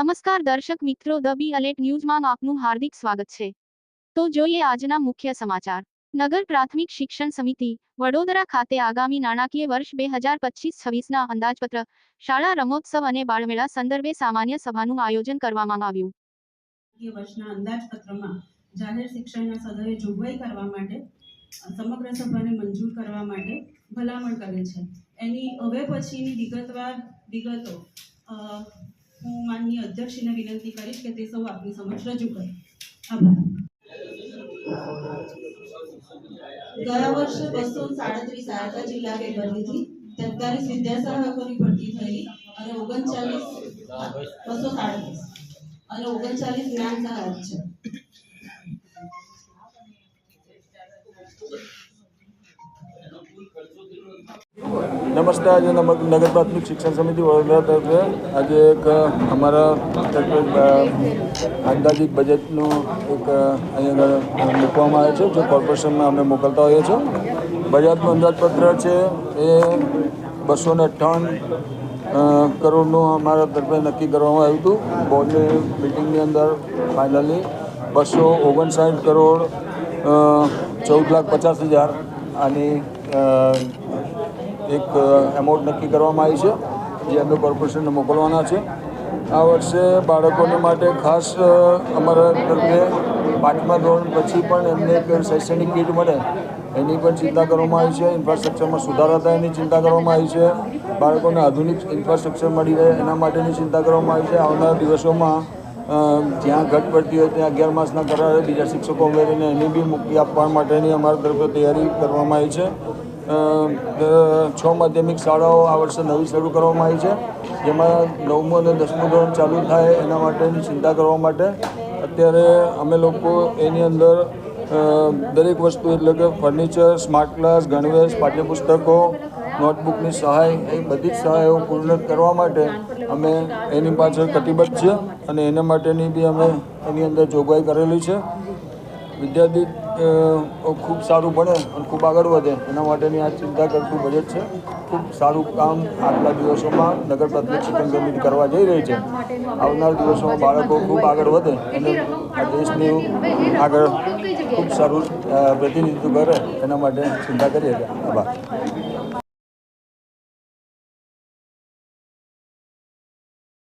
નમસ્કાર દર્શક મિત્રો, ધ બી અલેટ ન્યૂઝમાં આપનું હાર્દિક સ્વાગત છે. તો જોઈએ આજના મુખ્ય સમાચાર. નગર પ્રાથમિક શિક્ષણ સમિતિ, વડોદરા ખાતે આગામી નાણાકીય વર્ષ બે હજાર પચીસ છવ્વીસના અંદાજપત્ર, શાળા રમોત્સવ અને બાળમેળા સંદર્ભે સામાન્ય સભાનું આયોજન કરવામાં આવ્યું. વર્ષના અંદાજપત્રમાં જાહેર શિક્ષણના સદરે જોગવાઈ કરવા માટે, સમગ્ર સભાને મંજૂર કરવા માટે ભલામણ કરે છે. એની હવે પછીની વિગતવાર વિગતો માનનીય અધ્યક્ષીને વિનંતી કરીશ કે તે સૌ આપની સમક્ષ રજૂ કરે. ગયા વર્ષે બસો સાડત્રીસ આંકા જિલ્લા કેબલથી તેતાલીસ વિદ્યાસહાયકોની ભરતી થયેલી અને ઓગણચાલીસ બસો સાડત્રીસ અને ઓગણચાલીસ જ્ઞાન સહાયક છે નમસ્કાર આજે નગર પ્રાથમિક શિક્ષણ સમિતિ વડોદરા તરફે આજે એક અમારા અંદાજિત બજેટનું એક અહીંયા મૂકવામાં આવે છે, જે કોર્પોરેશનમાં અમે મોકલતા હોઈએ છીએ. બજેટનું અંદાજપત્ર છે એ બસો ને અઠ્ઠાવન કરોડનું અમારા તરફે નક્કી કરવામાં આવ્યું હતું. બોર્ડની મિટિંગની અંદર ફાઇનલી બસો ઓગણસાઠ કરોડ ચૌદ લાખ પચાસ હજાર આની એક એમાઉન્ટ નક્કી કરવામાં આવી છે, જે અમે કોર્પોરેશનને મોકલવાના છે. આ વર્ષે બાળકોને માટે ખાસ અમારા તરફે પાંચમા ધોરણ પછી પણ એમને એક શૈક્ષણિક કીટ મળે. એની પણ ચિંતા કરવામાં આવી છે ઇન્ફ્રાસ્ટ્રક્ચરમાં સુધારા થાય એની ચિંતા કરવામાં આવી છે. બાળકોને આધુનિક ઇન્ફ્રાસ્ટ્રક્ચર મળી રહે એના માટેની ચિંતા કરવામાં આવી છે. આવનારા દિવસોમાં જ્યાં ઘટ પડતી હોય ત્યાં અગિયાર માસના કરારે બીજા શિક્ષકો ઉમેરીને એની બી મુક્તિ આપવા માટેની અમારા તરફે તૈયારી કરવામાં આવી છે. છ માધ્યમિક શાળાઓ આ વર્ષે નવી શરૂ કરવામાં આવી છે, જેમાં નવમું અને દસમું ધોરણ ચાલુ થાય એના માટેની ચિંતા કરવા માટે અત્યારે અમે લોકો એની અંદર દરેક વસ્તુ એટલે કે ફર્નિચર, સ્માર્ટ ક્લાસ ગણવેશ, પાઠ્યપુસ્તકો, નોટબુકની સહાય, એ બધી જ સહાયો પૂર્ણ કરવા માટે અમે એની પાછળ કટિબદ્ધ છે અને એના માટેની બી અમે એની અંદર જોગવાઈ કરેલી છે. વિદ્યાર્થી ખૂબ સારું ભણે અને ખૂબ આગળ વધે. એના માટેની આ ચિંતા કરતું બજેટ છે. ખૂબ સારું કામ આટલા દિવસોમાં નગર પ્રાથમિક શિક્ષણ સમિતિ કરવા જઈ રહી છે. આવનાર દિવસોમાં બાળકો ખૂબ આગળ વધે અને આ દેશની આગળ ખૂબ સારું પ્રતિનિધિત્વ કરે. એના માટે ચિંતા કરીએ આભાર.